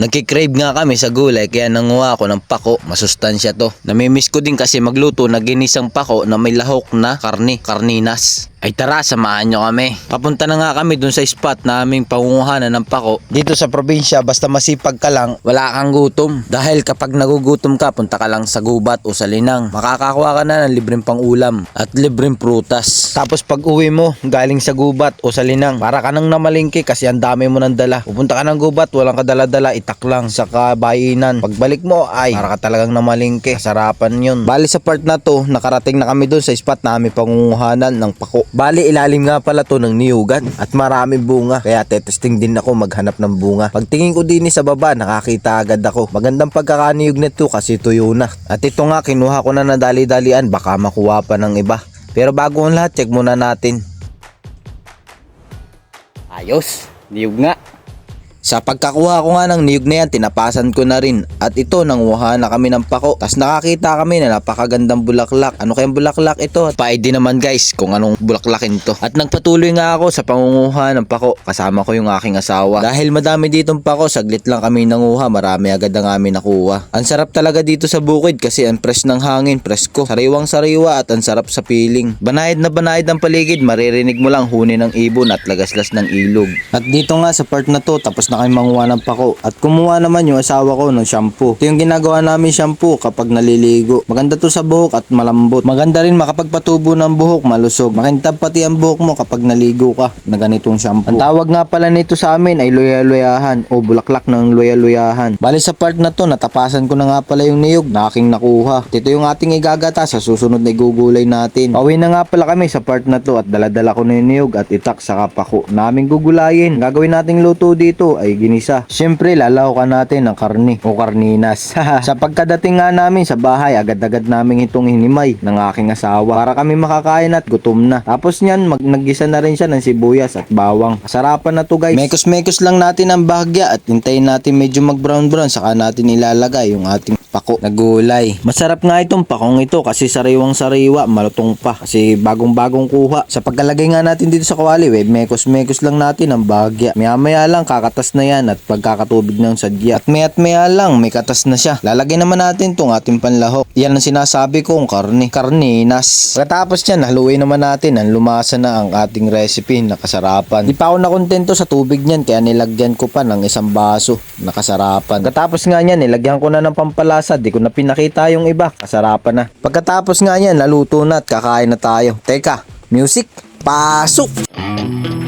Nagkikrave nga kami sa gulay kaya nanguha ako ng pako. Masustansya to. Namimiss ko din kasi magluto na ginisang pako na may lahok na karni, karninas. Ay tara, samahan nyo kami. Papunta na nga kami dun sa spot na aming pangunguhanan ng pako. Dito sa probinsya, basta masipag ka lang, wala kang gutom. Dahil kapag nagugutom ka, punta ka lang sa gubat o sa linang. Makakakuha ka na ng libreng pangulam at libreng prutas. Tapos pag uwi mo, galing sa gubat o sa linang, para ka nang namalingki kasi ang dami mo nang dala. Pupunta ka ng gubat, walang kadala-dala, itak lang sa kabainan. Pagbalik mo, ay, para ka talagang namalingki. Sarapan yun. Bali sa part na to, nakarating na kami dun sa spot na aming pangunguhanan ng pako. Bali, ilalim nga pala to ng niyugan at marami bunga. Kaya tetesting din ako maghanap ng bunga. Pagtingin ko din sa baba, nakakita agad ako. Magandang pagkakaniyog nito kasi tuyo na. At ito nga, kinuha ko na na dali-dalian. Baka makuha pa ng iba. Pero bago ang lahat, check muna natin. Ayos, niyog nga. Sa pagkakuha ko nga ng niyog na yan, tinapasan ko na rin. At ito, nanguha na kami ng pako. Tapos nakakita kami na napakagandang bulaklak. Ano kayang bulaklak ito? Pa-ID naman guys kung anong bulaklakin to. At nagpatuloy nga ako sa pangunguha ng pako. Kasama ko yung aking asawa. Dahil madami ditong pako, saglit lang kami nanguha. Marami agad ang amin nakuha. Ang sarap talaga dito sa bukid kasi ang fresh ng hangin, presko. Sariwang sariwa at ang sarap sa piling. Banayad na banayad ang paligid, maririnig mo lang huni ng ibon at lagaslas ng ilog. At dito nga sa part na to, tapos na kami manguha ng pako. At kumuha naman yung asawa ko ng shampoo. Ito yung ginagawa namin shampoo kapag naliligo. Maganda to sa buhok at malambot. Maganda rin makapagpatubo ng buhok, malusog. Makintab pati ang buhok mo kapag naligo ka na ganitong shampoo. Ang tawag nga pala nito sa amin ay loya-loyahan o bulaklak ng loya-loyahan. Bali sa part na to, natapasan ko na nga pala yung niyog na aking nakuha. At Ito yung ating igagata sa susunod na igugulay natin. Pauwi na nga pala kami sa part na to at daladala ko na yung niyog at itak sa kapako. Naming gugulayin. Gagawin nating luto dito ay ginisa. Siyempre, lalahukan natin ng karni o karninas. sa pagkadating nga namin sa bahay, agad-agad namin itong hinimay ng aking asawa para kami makakain at gutom na. Tapos niyan, mag naggisa na rin siya ng sibuyas at bawang. Sarapan na to guys. Mekos-mekos lang natin ang bahagya at hintayin natin medyo mag-brown-brown saka natin ilalagay yung ating pako na gulay. Masarap nga itong pakong ito kasi sariwang sariwa, malutong pa kasi bagong-bagong kuha. Sa pagkalagay nga natin dito sa kawali, web mekos-mekos lang natin ang bahagya. Maya-maya lang kakatas na yan at pagkakatubig ng sadya. At maya't maya lang may katas na siya. Lalagay naman natin tong ating panlahok. Yan ang sinasabi kong karne. Karninas. Pagkatapos yan, haluin naman natin ang lumasa na ang ating recipe na kasarapan. Di pa ako nakontento sa tubig niyan kaya nilagyan ko pa ng isang baso na kasarapan. Pagkatapos nga niyan, nilagyan ko na ng pampalasa. Di ko na pinakita yung iba. Kasarapan na. Pagkatapos nga niyan, naluto na at kakain na tayo. Teka, music, pasok!